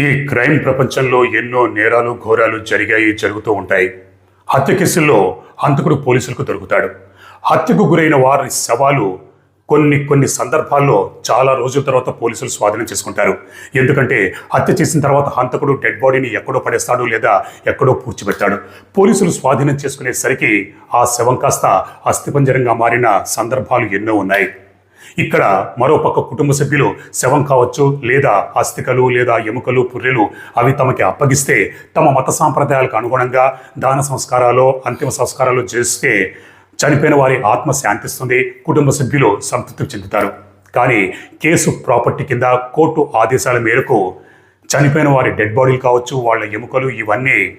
ఈ క్రైమ్ ప్రపంచంలో ఎన్నో నేరాలు ఘోరాలు జరిగాయి జరుగుతూ ఉంటాయి. హత్య కేసుల్లో హంతకుడు పోలీసులకు దొరుకుతాడు. హత్యకు గురైన వారి శవాలు కొన్ని కొన్ని సందర్భాల్లో చాలా రోజుల తర్వాత పోలీసులు స్వాధీనం చేసుకుంటారు. ఎందుకంటే హత్య చేసిన తర్వాత హంతకుడు డెడ్ బాడీని ఎక్కడో పడేస్తాడు లేదా ఎక్కడో పూడ్చిపెడతాడు. పోలీసులు స్వాధీనం చేసుకునేసరికి ఆ శవం కాస్త అస్థిపంజరంగా మారిన సందర్భాలు ఎన్నో ఉన్నాయి. ఇక్కడ మరోపక్క కుటుంబ సభ్యులు శవం కావచ్చు లేదా అస్థికలు లేదా ఎముకలు పుర్రెలు అవి తమకి అప్పగిస్తే తమ మత సాంప్రదాయాలకు అనుగుణంగా దాన సంస్కారాలు అంతిమ సంస్కారాలు చేస్తే చనిపోయిన వారి ఆత్మ శాంతిస్తుంది కుటుంబ సభ్యులు సంతృప్తి చెందుతారు. కానీ కేసు ప్రాపర్టీ కింద కోర్టు ఆదేశాల మేరకు చనిపోయిన వారి డెడ్ బాడీలు కావచ్చు వాళ్ళ ఎముకలు ఇవన్నీ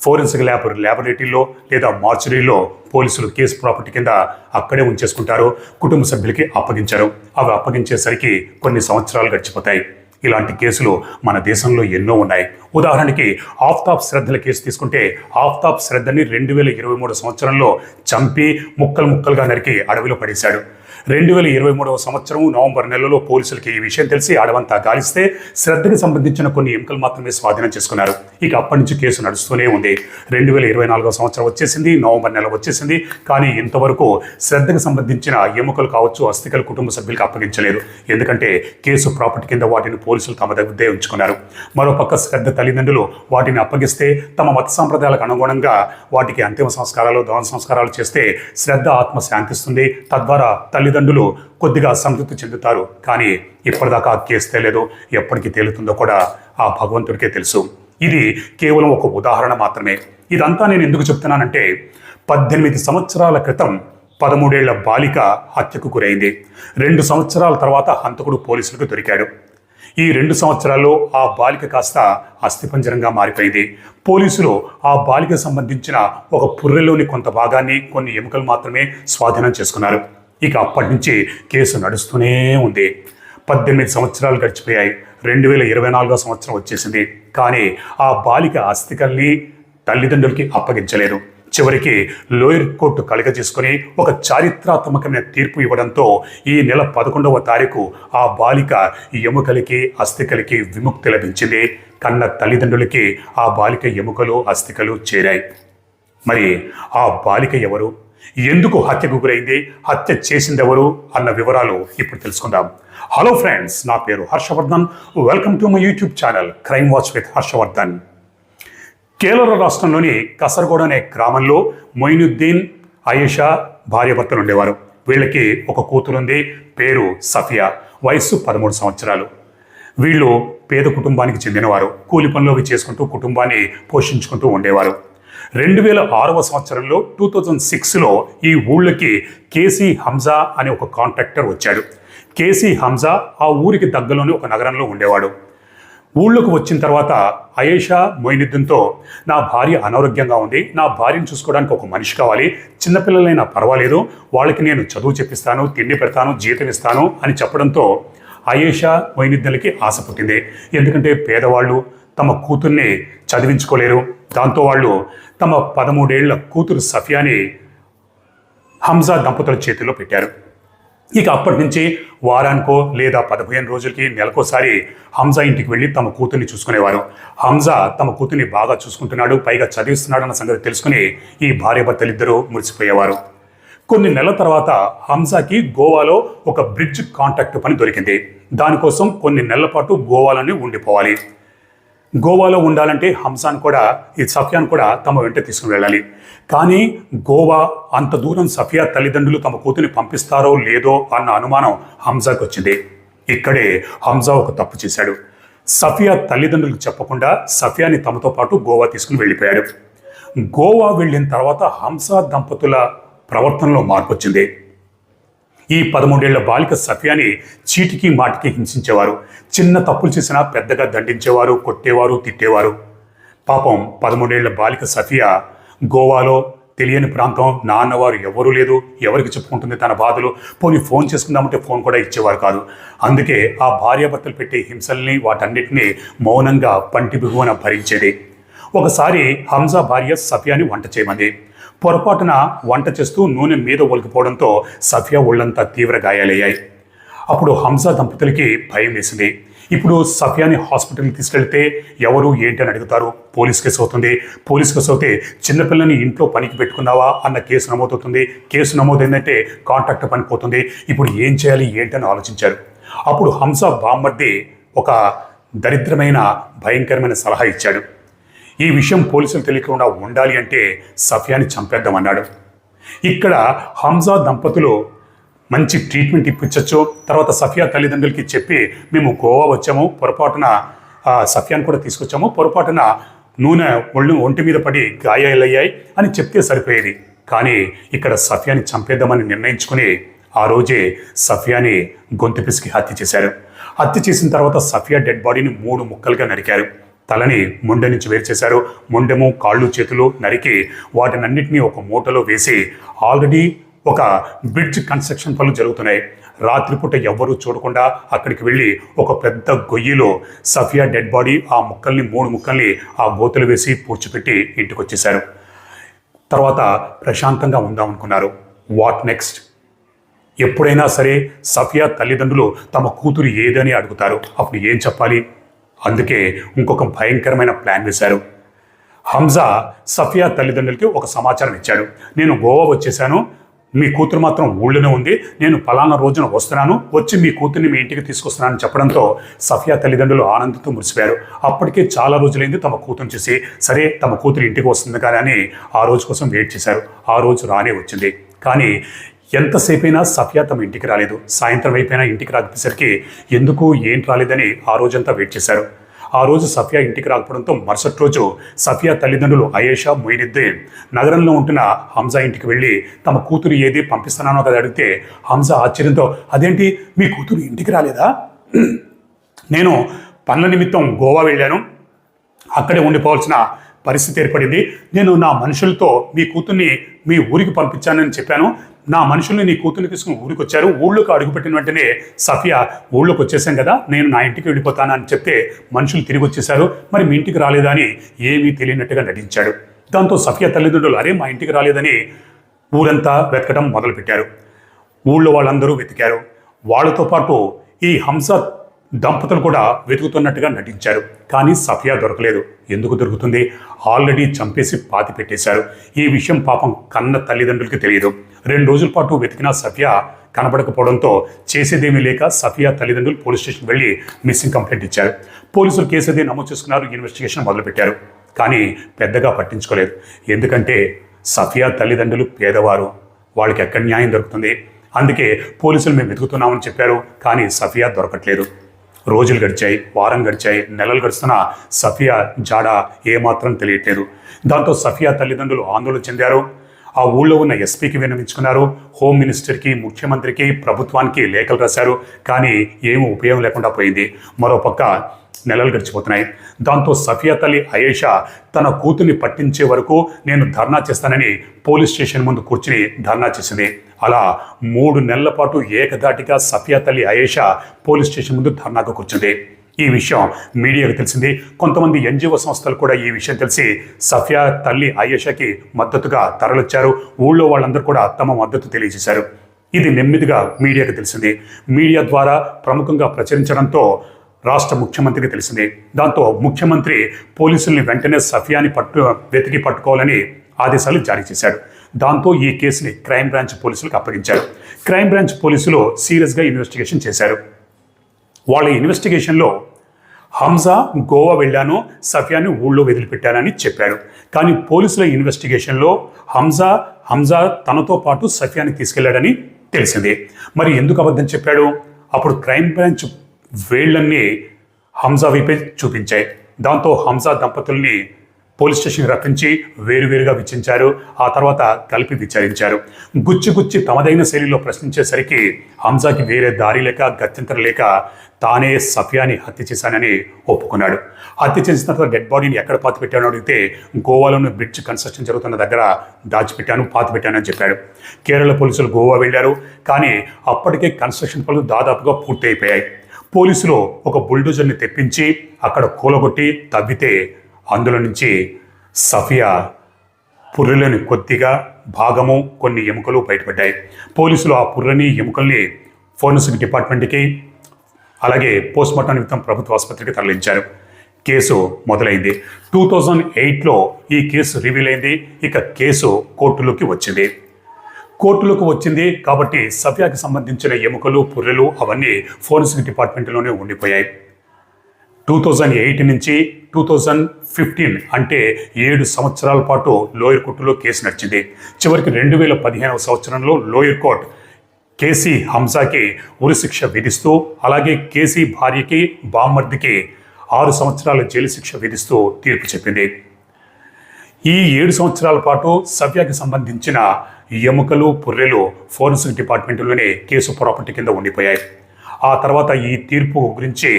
ఫోరెన్సిక్ ల్యాబ్ ల్యాబొరేటరీలో లేదా మార్చురీలో పోలీసులు కేసు ప్రాపర్టీ కింద అక్కడే ఉంచేసుకుంటారు. కుటుంబ సభ్యులకి అప్పగించారు. అవి అప్పగించేసరికి కొన్ని సంవత్సరాలు గడిచిపోతాయి. ఇలాంటి కేసులు మన దేశంలో ఎన్నో ఉన్నాయి. ఉదాహరణకి ఆఫ్తాబ్ శ్రద్ధల కేసు తీసుకుంటే ఆఫ్తాబ్ శ్రద్ధని రెండు వేల ఇరవై మూడు సంవత్సరంలో చంపి ముక్కలు ముక్కలుగా నరికి అడవిలో పడేశాడు. రెండు వేల ఇరవై మూడవ సంవత్సరం నవంబర్ నెలలో పోలీసులకి ఈ విషయం తెలిసి అడవంతా గాలిస్తే శ్రద్ధకి సంబంధించిన కొన్ని ఎముకలు మాత్రమే స్వాధీనం చేసుకున్నారు. ఇక అప్పటి నుంచి కేసు నడుస్తూనే ఉంది. రెండు వేల ఇరవై నాలుగవ సంవత్సరం వచ్చేసింది నవంబర్ నెల వచ్చేసింది కానీ ఇంతవరకు శ్రద్ధకు సంబంధించిన ఎముకలు కావచ్చు అస్థికలు కుటుంబ సభ్యులకు అప్పగించలేదు. ఎందుకంటే కేసు ప్రాపర్టీ కింద వాటిని పోలీసులు తమ దగ్గరే ఉంచుకున్నారు. మరోపక్క శ్రద్ధ తల్లిదండ్రులు వాటిని అప్పగిస్తే తమ మత సాంప్రదాయాలకు అనుగుణంగా వాటికి అంతిమ సంస్కారాలు దహన సంస్కారాలు చేస్తే శ్రద్ధ ఆత్మ శాంతిస్తుంది. తద్వారా తల్లిదండ్రులు కొద్దిగా సంతృప్తి చెందుతారు. కానీ ఇప్పటిదాకా కేసు తేలేదు. ఎప్పటికి తేలుతుందో కూడా ఆ భగవంతుడికే తెలుసు. ఇది కేవలం ఒక ఉదాహరణ మాత్రమే. ఇదంతా నేను ఎందుకు చెప్తున్నానంటే పద్దెనిమిది సంవత్సరాల క్రితం పదమూడేళ్ళ బాలిక హత్యకు గురైంది. రెండు సంవత్సరాల తర్వాత హంతకుడు పోలీసులకు దొరికాడు. ఈ రెండు సంవత్సరాల్లో ఆ బాలిక కాస్త అస్థిపంజరంగా మారిపోయింది. పోలీసులు ఆ బాలిక సంబంధించిన ఒక పుర్రెలోని కొంత భాగాన్ని కొన్ని ఎముకలు మాత్రమే స్వాధీనం చేసుకున్నారు. ఇక అప్పటి నుంచి కేసు నడుస్తూనే ఉంది. పద్దెనిమిది సంవత్సరాలు గడిచిపోయాయి. రెండు వేల ఇరవై నాలుగో సంవత్సరం వచ్చేసింది. కానీ ఆ బాలిక అస్థికల్ని తల్లిదండ్రులకి అప్పగించలేదు. చివరికి లోయర్ కోర్టు కలగ చేసుకుని ఒక చారిత్రాత్మకమైన తీర్పు ఇవ్వడంతో ఈ నెల పదకొండవ తారీఖు ఆ బాలిక ఎముకలకి అస్థికలకి విముక్తి లభించింది. కన్న తల్లిదండ్రులకి ఆ బాలిక ఎముకలు అస్థికలు చేరాయి. మరి ఆ బాలిక ఎవరు? ఎందుకు హత్యకు గురైంది? హత్య చేసిందెవరు? అన్న వివరాలు ఇప్పుడు తెలుసుకుందాం. హలో ఫ్రెండ్స్ నా పేరు Harshavardhan. Welcome to my YouTube channel crime watch with Harshavardhan. Kerala రాష్ట్రంలోని కసర్గోడ్ అనే గ్రామంలో మొయినుద్దీన్ ఆయేషా భార్యభర్తలు ఉండేవారు. వీళ్ళకి ఒక కూతురుంది పేరు సఫియా. వయస్సు పదమూడు సంవత్సరాలు. వీళ్ళు పేద కుటుంబానికి చెందినవారు. కూలి పనులు చేసుకుంటూ కుటుంబాన్ని పోషించుకుంటూ ఉండేవారు. రెండు వేల ఆరవ సంవత్సరంలో టూ థౌజండ్ సిక్స్లో ఈ ఊళ్ళకి కేసీ హంజా అనే ఒక కాంట్రాక్టర్ వచ్చాడు. కేసీ హంజా ఆ ఊరికి దగ్గరలోని ఒక నగరంలో ఉండేవాడు. ఊళ్ళోకి వచ్చిన తర్వాత అయేషా మొయినుద్దీన్తో నా భార్య అనారోగ్యంగా ఉంది నా భార్యను చూసుకోవడానికి ఒక మనిషి కావాలి చిన్నపిల్లలైనా పర్వాలేదు వాళ్ళకి నేను చదువు చెప్పిస్తాను తిండి పెడతాను జీతం ఇస్తాను అని చెప్పడంతో అయేషా మొయినుద్దీన్లకి ఆశ పుట్టింది. ఎందుకంటే పేదవాళ్ళు తమ కూతుర్ని చదివించుకోలేరు దాంతో వాళ్ళు తమ పదమూడేళ్ళ కూతురు సఫియాని హంజా దంపతుల చేతిలో పెట్టారు. ఇక అప్పటి నుంచి వారానికో లేదా పదిహేను రోజులకి నెలకోసారి హంజా ఇంటికి వెళ్ళి తమ కూతుర్ని చూసుకునేవారు. హంజా తమ కూతుర్ని బాగా చూసుకుంటున్నాడు పైగా చదివిస్తున్నాడు అన్న సంగతి తెలుసుకుని ఈ భార్యాభర్తలిద్దరూ మురిసిపోయేవారు. కొన్ని నెలల తర్వాత హంజాకి గోవాలో ఒక బ్రిడ్జ్ కాంట్రాక్ట్ పని దొరికింది. దానికోసం కొన్ని నెలల పాటు గోవాలోనే ఉండిపోవాలి. గోవాలో ఉండాలంటే హంసాన్ కూడా ఈ సఫియాన్ కూడా తమ వెంట తీసుకుని వెళ్ళాలి. కానీ గోవా అంత దూరం సఫియా తల్లిదండ్రులు తమ కూతుని పంపిస్తారో లేదో అన్న అనుమానం హంసాకు వచ్చింది. ఇక్కడే హంజా ఒక తప్పు చేశాడు. సఫియా తల్లిదండ్రులకు చెప్పకుండా సఫియాని తమతో పాటు గోవా తీసుకుని వెళ్ళిపోయాడు. గోవా వెళ్ళిన తర్వాత హంసా దంపతుల ప్రవర్తనలో మార్పు వచ్చింది. ఈ పదమూడేళ్ళ బాలిక సఫియాని చీటికి మాటికి హింసించేవారు. చిన్న తప్పులు చేసినా పెద్దగా దండించేవారు కొట్టేవారు తిట్టేవారు. పాపం పదమూడేళ్ళ బాలిక సఫియా గోవాలో తెలియని ప్రాంతం నాన్నవారు ఎవరూ లేదు ఎవరికి చెప్పుకుంటుంది తన బాధలు. పోనీ ఫోన్ చేసుకుందామంటే ఫోన్ కూడా ఇచ్చేవారు కాదు. అందుకే ఆ భార్యాభర్తలు పెట్టే హింసల్ని వాటన్నిటినీ మౌనంగా పంటి బిగువన భరించేది. ఒకసారి హంజా భార్య సఫియాని వంట చేయమంది. పొరపాటున వంట చేస్తూ నూనె మీద ఒలికిపోవడంతో సఫియా ఒళ్ళంతా తీవ్ర గాయాలయ్యాయి. అప్పుడు హంసా దంపతులకి భయం వేసింది. ఇప్పుడు సఫియాని హాస్పిటల్కి తీసుకెళ్తే ఎవరు ఏంటి అని అడుగుతారు. పోలీస్ కేసు అవుతుంది. పోలీస్ కేసు అవుతే చిన్నపిల్లని ఇంట్లో పనికి పెట్టుకున్నావా అన్న కేసు నమోదవుతుంది. కేసు నమోదైందంటే కాంట్రాక్ట్ పని పోతుంది. ఇప్పుడు ఏం చేయాలి ఏంటి అని ఆలోచించారు. అప్పుడు హంస బామ్మర్ది ఒక దరిద్రమైన భయంకరమైన సలహా ఇచ్చాడు. ఈ విషయం పోలీసులు తెలియకుండా ఉండాలి అంటే సఫియాని చంపేద్దామన్నాడు. ఇక్కడ హంజా దంపతులు మంచి ట్రీట్మెంట్ ఇప్పించవచ్చు తర్వాత సఫియా తల్లిదండ్రులకి చెప్పి మేము గోవా వచ్చాము పొరపాటున ఆ, కూడా తీసుకొచ్చాము. పొరపాటున నూనె ఒళ్ళు ఒంటి మీద పడి గాయాలయ్యాయి అని చెప్తే సరిపోయేది. కానీ ఇక్కడ సఫియాని చంపేద్దామని నిర్ణయించుకుని ఆ రోజే సఫియాని గొంతు పిసికి హత్య చేశారు. హత్య చేసిన తర్వాత సఫియా డెడ్ బాడీని మూడు ముక్కలుగా నరికారు. తలని ముండె నుంచి వేరు చేశారు. కాళ్ళు చేతులు నరికి వాటినన్నింటినీ ఒక మూటలో వేసి ఆల్రెడీ ఒక బ్రిడ్జ్ కన్స్ట్రక్షన్ పనులు జరుగుతున్నాయి. రాత్రిపూట ఎవ్వరూ చూడకుండా అక్కడికి వెళ్ళి ఒక పెద్ద గొయ్యిలో సఫియా డెడ్ బాడీ ఆ ముక్కల్ని మూడు ముక్కల్ని ఆ గోతులు వేసి పూడ్చిపెట్టి ఇంటికి వచ్చేశారు తర్వాత ప్రశాంతంగా ఉందాం అనుకున్నారు. What next? ఎప్పుడైనా సరే సఫియా తల్లిదండ్రులు తమ కూతురు ఏదని అడుగుతారు. అప్పుడు ఏం చెప్పాలి? అందుకే ఇంకొక భయంకరమైన ప్లాన్ వేశారు. హంజా సఫియా తల్లిదండ్రులకి ఒక సమాచారం ఇచ్చాడు. నేను గోవా వచ్చేసాను. మీ కూతురు మాత్రం ఊళ్ళోనే ఉంది. నేను ఫలానా రోజున వస్తున్నాను. వచ్చి మీ కూతుర్ని మీ ఇంటికి తీసుకొస్తున్నానని చెప్పడంతో సఫియా తల్లిదండ్రులు ఆనందంతో మురిసిపోయారు. అప్పటికే చాలా రోజులైంది తమ కూతురు చూసి సరే తమ కూతురు ఇంటికి వస్తుంది కానీ అని ఆ రోజు కోసం వెయిట్ చేశారు. ఆ రోజు రానే వచ్చింది. కానీ ఎంతసేపైనా సఫియా తమ ఇంటికి రాలేదు. సాయంత్రం అయిపోయినా ఇంటికి రాకపోయేసరికి ఎందుకు ఏం రాలేదని ఆ రోజంతా వెయిట్ చేశారు. ఆ రోజు సఫియా ఇంటికి రాకపోవడంతో మరుసటి రోజు సఫియా తల్లిదండ్రులు అయేషా మొయినుద్దీన్ నగరంలో ఉంటున్న హంజా ఇంటికి వెళ్ళి తమ కూతురు ఏది పంపిస్తున్నానో కదా అడిగితే హంజా ఆశ్చర్యంతో అదేంటి మీ కూతురు ఇంటికి రాలేదా? నేను పనుల నిమిత్తం గోవా వెళ్ళాను. అక్కడే ఉండిపోవాల్సిన పరిస్థితి ఏర్పడింది. నేను నా మనుషులతో మీ కూతుర్ని మీ ఊరికి పంపించానని చెప్పాను. నా మనుషుల్ని నీ కూతుర్ని తీసుకుని ఊరికి వచ్చారు ఊళ్ళోకి అడుగుపెట్టిన వెంటనే సఫియా ఊళ్ళోకి వచ్చేసాం కదా నేను నా ఇంటికి వెళ్ళిపోతానని చెప్తే మనుషులు తిరిగి వచ్చేసారు మరి మీ ఇంటికి రాలేదా అని ఏమీ తెలియనట్టుగా నటించాడు. దాంతో సఫియా తల్లిదండ్రులు అరే మా ఇంటికి రాలేదని ఊరంతా వెతకడం మొదలుపెట్టారు. ఊళ్ళో వాళ్ళందరూ వెతికారు. వాళ్ళతో పాటు ఈ హంస దంపతులు కూడా వెతుకుతున్నట్టుగా నటించారు. కానీ సఫియా దొరకలేదు. ఎందుకు దొరుకుతుంది? ఆల్రెడీ చంపేసి పాతి పెట్టేశారు. ఈ విషయం పాపం కన్న తల్లిదండ్రులకి తెలియదు. రెండు రోజుల పాటు వెతికిన సఫియా కనబడకపోవడంతో చేసేదేమీ లేక సఫియా తల్లిదండ్రులు పోలీస్ స్టేషన్ వెళ్ళి మిస్సింగ్ కంప్లైంట్ ఇచ్చారు. పోలీసులు కేసు అది నమోదు చేసుకున్నారు ఇన్వెస్టిగేషన్ మొదలుపెట్టారు. కానీ పెద్దగా పట్టించుకోలేదు. ఎందుకంటే సఫియా తల్లిదండ్రులు పేదవారు. వాళ్ళకి ఎక్కడ న్యాయం దొరుకుతుంది? అందుకే పోలీసులు మేము వెతుకుతున్నామని చెప్పారు. కానీ సఫియా దొరకట్లేదు. రోజులు గడిచాయి వారం గడిచాయి నెలలు గడుస్తున్నా సఫియా జాడ ఏమాత్రం తెలియట్లేదు. దాంతో సఫియా తల్లిదండ్రులు ఆందోళన చెందారు. ఆ ఊళ్ళో ఉన్న ఎస్పీకి విన్నవించుకున్నారు. హోమ్ మినిస్టర్కి ముఖ్యమంత్రికి ప్రభుత్వానికి లేఖలు రాశారు. కానీ ఏమీ ఉపయోగం లేకుండా పోయింది. మరోపక్క నెలలు గడిచిపోతున్నాయి. దాంతో సఫియా తల్లి అయేషా తన కూతుర్ని పట్టించే వరకు నేను ధర్నా చేస్తానని పోలీస్ స్టేషన్ ముందు కూర్చుని ధర్నా చేసింది. అలా మూడు నెలల పాటు ఏకధాటిగా సఫియా తల్లి అయేషా పోలీస్ స్టేషన్ ముందు ధర్నాకు కూర్చుంది. ఈ విషయం మీడియాకు తెలిసింది. కొంతమంది ఎన్జిఓ సంస్థలు కూడా ఈ విషయం తెలిసి సఫియా తల్లి అయేషాకి మద్దతుగా తరలిచ్చారు. ఊళ్ళో వాళ్ళందరూ కూడా తమ మద్దతు తెలియజేశారు. ఇది నెమ్మదిగా మీడియాకు తెలిసింది. మీడియా ద్వారా ప్రముఖంగా ప్రచురించడంతో రాష్ట్ర ముఖ్యమంత్రికి తెలిసింది. దాంతో ముఖ్యమంత్రి పోలీసుల్ని వెంటనే సఫియాని పట్టు వెతికి పట్టుకోవాలని ఆదేశాలు జారీ చేశాడు. దాంతో ఈ కేసుని క్రైమ్ బ్రాంచ్ పోలీసులకు అప్పగించారు. క్రైమ్ బ్రాంచ్ పోలీసులు సీరియస్గా ఇన్వెస్టిగేషన్ చేశారు. వాళ్ళ ఇన్వెస్టిగేషన్లో హంజా గోవా వెళ్ళాను సఫియాని ఊళ్ళో వదిలిపెట్టానని చెప్పారు. కానీ పోలీసుల ఇన్వెస్టిగేషన్లో హంజా హంజా తనతో పాటు సఫియాని తీసుకెళ్ళాడని తెలిసింది. మరి ఎందుకు అబద్ధం చెప్పాడు? అప్పుడు క్రైమ్ బ్రాంచ్ వేళ్ళన్నీ హంజా వైపే చూపించాయి. దాంతో హంజా దంపతుల్ని పోలీస్ స్టేషన్ రప్పించి వేరువేరుగా విచ్చించారు ఆ తర్వాత కలిపి విచారించారు. గుచ్చి గుచ్చి తమదైన శైలిలో ప్రశ్నించేసరికి హంజాకి వేరే దారి లేక గత్యంతరం లేక తానే సఫియాని హత్య చేశానని ఒప్పుకున్నాడు. హత్య చేసిన తర్వాత డెడ్ బాడీని ఎక్కడ పాతి పెట్టానో అడిగితే గోవాలోని బ్రిడ్జ్ కన్స్ట్రక్షన్ జరుగుతున్న దగ్గర దాచిపెట్టాను పాతిపెట్టానని చెప్పాడు. కేరళ పోలీసులు గోవా వెళ్ళారు. కానీ అప్పటికే కన్స్ట్రక్షన్ పనులు దాదాపుగా పూర్తి అయిపోయాయి పోలీసులు ఒక బుల్డోజర్ని తెప్పించి అక్కడ కూలగొట్టి తవ్వితే అందులో నుంచి సఫియా పుర్రెలోని కొద్దిగా భాగము కొన్ని ఎముకలు బయటపడ్డాయి. పోలీసులు ఆ పుర్రని ఎముకల్ని ఫోరెన్సిక్ డిపార్ట్మెంట్కి అలాగే పోస్ట్మార్టం నిమిత్తం ప్రభుత్వ ఆసుపత్రికి తరలించారు. కేసు మొదలైంది. టూ థౌజండ్ ఎయిట్లో ఈ కేసు రివీల్ అయింది. ఇక కేసు కోర్టులోకి వచ్చింది. కోర్టులోకి వచ్చింది కాబట్టి సఫియాకి సంబంధించిన ఎముకలు పుర్రెలు అవన్నీ ఫోరెన్సిక్ డిపార్ట్మెంట్లోనే ఉండిపోయాయి. టూ థౌజండ్ ఎయిట్ నుంచి టూ థౌజండ్ ఫిఫ్టీన్ అంటే ఏడు సంవత్సరాల పాటు లోయర్ కోర్టులో కేసు నడిచింది. చివరికి రెండు వేల పదిహేనవ సంవత్సరంలో లోయర్ కోర్ట్ కేసీ హంసాకి ఉరిశిక్ష విధిస్తూ అలాగే కేసీ భార్యకి బామ్మర్దికి ఆరు సంవత్సరాల జైలు శిక్ష విధిస్తూ తీర్పు చెప్పింది. ఈ ఏడు సంవత్సరాల పాటు సవ్యాకి సంబంధించిన ఎముకలు పుర్రెలు ఫోరెన్సిక్ డిపార్ట్మెంట్లోనే కేసు ప్రాపర్టీ కింద ఉండిపోయాయి. ఆ తర్వాత ఈ తీర్పు గురించి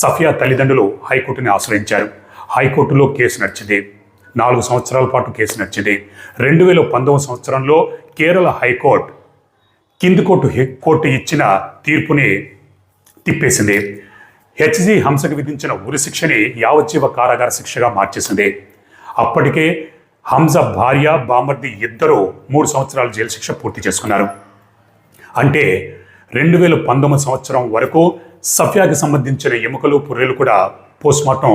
సఫియా తల్లిదండ్రులు హైకోర్టుని ఆశ్రయించారు. హైకోర్టులో కేసు నడిచింది. నాలుగు సంవత్సరాల పాటు కేసు నడిచింది. రెండు వేల పంతొమ్మిది సంవత్సరంలో కేరళ హైకోర్టు కింది కోర్టు కోర్టు ఇచ్చిన తీర్పుని తిప్పేసింది. హెచ్జి హంసకు విధించిన ఉరి శిక్షని యావజ్జీవ కారాగార శిక్షగా మార్చేసింది. అప్పటికే హంస భార్య బామర్ది ఇద్దరు మూడు సంవత్సరాల జైలు శిక్ష పూర్తి చేసుకున్నారు. అంటే రెండు వేల పంతొమ్మిది సంవత్సరం వరకు సఫ్యాకి సంబంధించిన ఎముకలు పుర్రెలు కూడా పోస్ట్మార్టం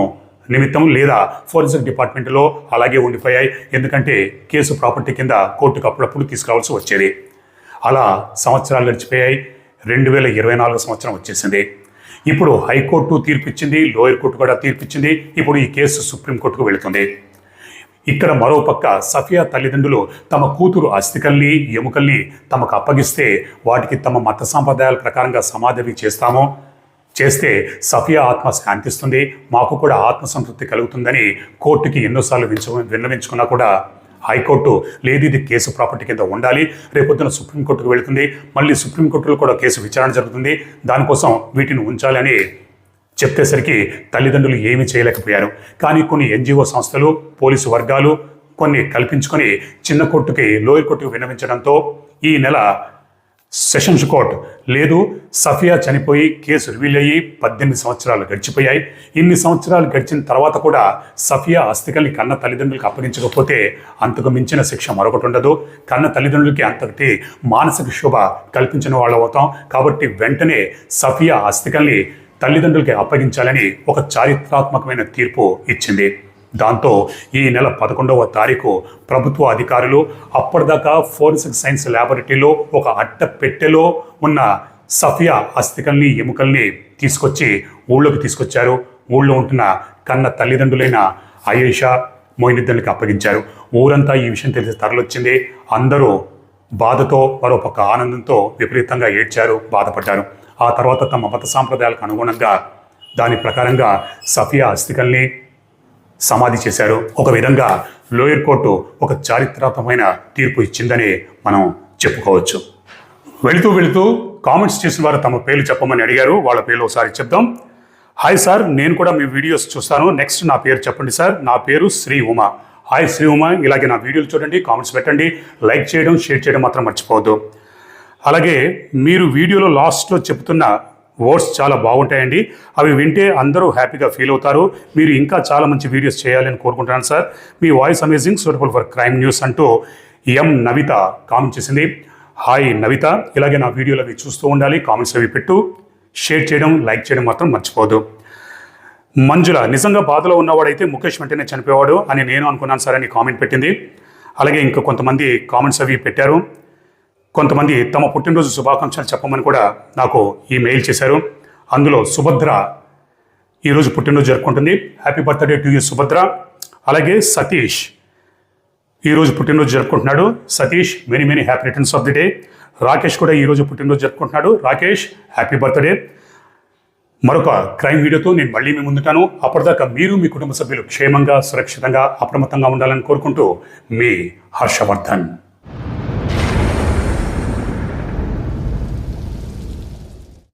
నిమిత్తం లేదా ఫోరెన్సిక్ డిపార్ట్మెంట్లో అలాగే ఉండిపోయాయి. ఎందుకంటే కేసు ప్రాపర్టీ కింద కోర్టుకు అప్పుడప్పుడు తీసుకురావాల్సి వచ్చేది. అలా సంవత్సరాలు గడిచిపోయాయి. రెండు వేల ఇరవై నాలుగు సంవత్సరం వచ్చేసింది. ఇప్పుడు హైకోర్టు తీర్పిచ్చింది లోయర్ కోర్టు కూడా తీర్పిచ్చింది. ఇప్పుడు ఈ కేసు సుప్రీంకోర్టుకు వెళుతుంది. ఇక్కడ మరోపక్క సఫియా తల్లిదండ్రులు తమ కూతురు అస్థికల్ని ఎముకల్ని తమకు అప్పగిస్తే వాటికి తమ మత సాంప్రదాయాల ప్రకారంగా సమాధి చేస్తామో చేస్తే సఫియా ఆత్మ శాంతిస్తుంది మాకు కూడా ఆత్మ సంతృప్తి కలుగుతుందని కోర్టుకి ఎన్నోసార్లు వించు విన్నవించుకున్నా కూడా హైకోర్టు లేదు ఇది కేసు ప్రాపర్టీ కింద ఉండాలి రేపొద్దున సుప్రీంకోర్టుకు వెళుతుంది మళ్ళీ సుప్రీంకోర్టులో కూడా కేసు విచారణ జరుగుతుంది దానికోసం వీటిని ఉంచాలని చెప్పేసరికి తల్లిదండ్రులు ఏమీ చేయలేకపోయారు. కానీ కొన్ని ఎన్జిఓ సంస్థలు పోలీసు వర్గాలు కొన్ని కల్పించుకొని చిన్న కోర్టుకి లోయర్ కోర్టుకు విన్నవించడంతో ఈ నెల సెషన్స్ కోర్ట్. లేదు సఫియా చనిపోయి కేసు రివీల్ అయ్యి పద్దెనిమిది సంవత్సరాలు గడిచిపోయాయి. ఇన్ని సంవత్సరాలు గడిచిన తర్వాత కూడా సఫియా అస్థికల్ని కన్న తల్లిదండ్రులకు అప్పగించకపోతే అంతకు మించిన శిక్ష మరొకటి ఉండదు. కన్న తల్లిదండ్రులకి అంతటి మానసిక శోభ కల్పించిన వాళ్ళు అవుతాం. కాబట్టి వెంటనే సఫియా అస్థికల్ని తల్లిదండ్రులకి అప్పగించాలని ఒక చారిత్రాత్మకమైన తీర్పు ఇచ్చింది. దాంతో ఈ నెల పదకొండవ తారీఖు ప్రభుత్వ అధికారులు అప్పటిదాకా ఫోరెన్సిక్ సైన్స్ ల్యాబొరేటరీలో ఒక అట్ట పెట్టెలో ఉన్న సఫియా అస్థికల్ని ఎముకల్ని తీసుకొచ్చి ఊళ్ళోకి తీసుకొచ్చారు. ఊళ్ళో ఉంటున్న కన్న తల్లిదండ్రులైన అయేషా మోయినిద్దరికి అప్పగించారు. ఊరంతా ఈ విషయం తెలిసి తరలొచ్చింది. అందరూ బాధతో మరోపక్క ఆనందంతో విపరీతంగా ఏడ్చారు బాధపడ్డారు. ఆ తర్వాత తమ మత సాంప్రదాయాలకు అనుగుణంగా దాని ప్రకారంగా సఫియా అస్థికల్ని సమాధి చేశారు. ఒక విధంగా లోయర్ కోర్టు ఒక చారిత్రాత్మకమైన తీర్పు ఇచ్చిందని మనం చెప్పుకోవచ్చు. వెళుతూ వెళుతూ కామెంట్స్ చేసిన వారు తమ పేర్లు చెప్పమని అడిగారు. వాళ్ళ పేర్లు ఒకసారి చెప్దాం. హాయ్ సార్ నేను కూడా మీ వీడియోస్ చూస్తాను. నెక్స్ట్ నా పేరు చెప్పండి సార్. నా పేరు శ్రీ ఉమ. హాయ్ శ్రీ ఉమ. ఇలాగే నా వీడియోలు చూడండి కామెంట్స్ పెట్టండి. లైక్ చేయడం షేర్ చేయడం మాత్రం మర్చిపోవద్దు. అలాగే మీరు వీడియోలో లాస్ట్లో చెప్తున్న వర్డ్స్ చాలా బాగుంటాయండి. అవి వింటే అందరూ హ్యాపీగా ఫీల్ అవుతారు. మీరు ఇంకా చాలా మంచి వీడియోస్ చేయాలని కోరుకుంటున్నాను sir. Me voice amazing suitable for crime news అంటూ ఎం నవిత కామెంట్ చేసింది. హాయ్ నవిత. ఇలాగే నా వీడియోలు అవి చూస్తూ ఉండాలి. కామెంట్స్ అవి పెట్టు. షేర్ చేయడం లైక్ చేయడం మాత్రం మర్చిపోదు మంజుల నిజంగా బాధలో ఉన్నవాడైతే ముఖేష్ వెంటనే చనిపోయేవాడు అని నేను అనుకున్నాను సార్ అని కామెంట్ పెట్టింది. అలాగే ఇంకా కొంతమంది కామెంట్స్ అవి పెట్టారు. కొంతమంది తమ పుట్టినరోజు శుభాకాంక్షలు చెప్పమని కూడా నాకు ఈ మెయిల్ చేశారు. అందులో సుభద్ర ఈరోజు పుట్టినరోజు జరుపుకుంటుంది. Happy birthday to you Subhadra. అలాగే సతీష్ ఈరోజు పుట్టినరోజు జరుపుకుంటున్నాడు. Satish many many happy returns of the day Rakesh కూడా ఈరోజు పుట్టినరోజు జరుపుకుంటున్నాడు. రాకేష్ హ్యాపీ బర్త్డే మరొక క్రైమ్ వీడియోతో నేను మళ్ళీ మీ ముందుంటాను. అప్పటిదాకా మీరు మీ కుటుంబ సభ్యులు క్షేమంగా సురక్షితంగా అప్రమత్తంగా ఉండాలని కోరుకుంటూ మీ హర్షవర్ధన్.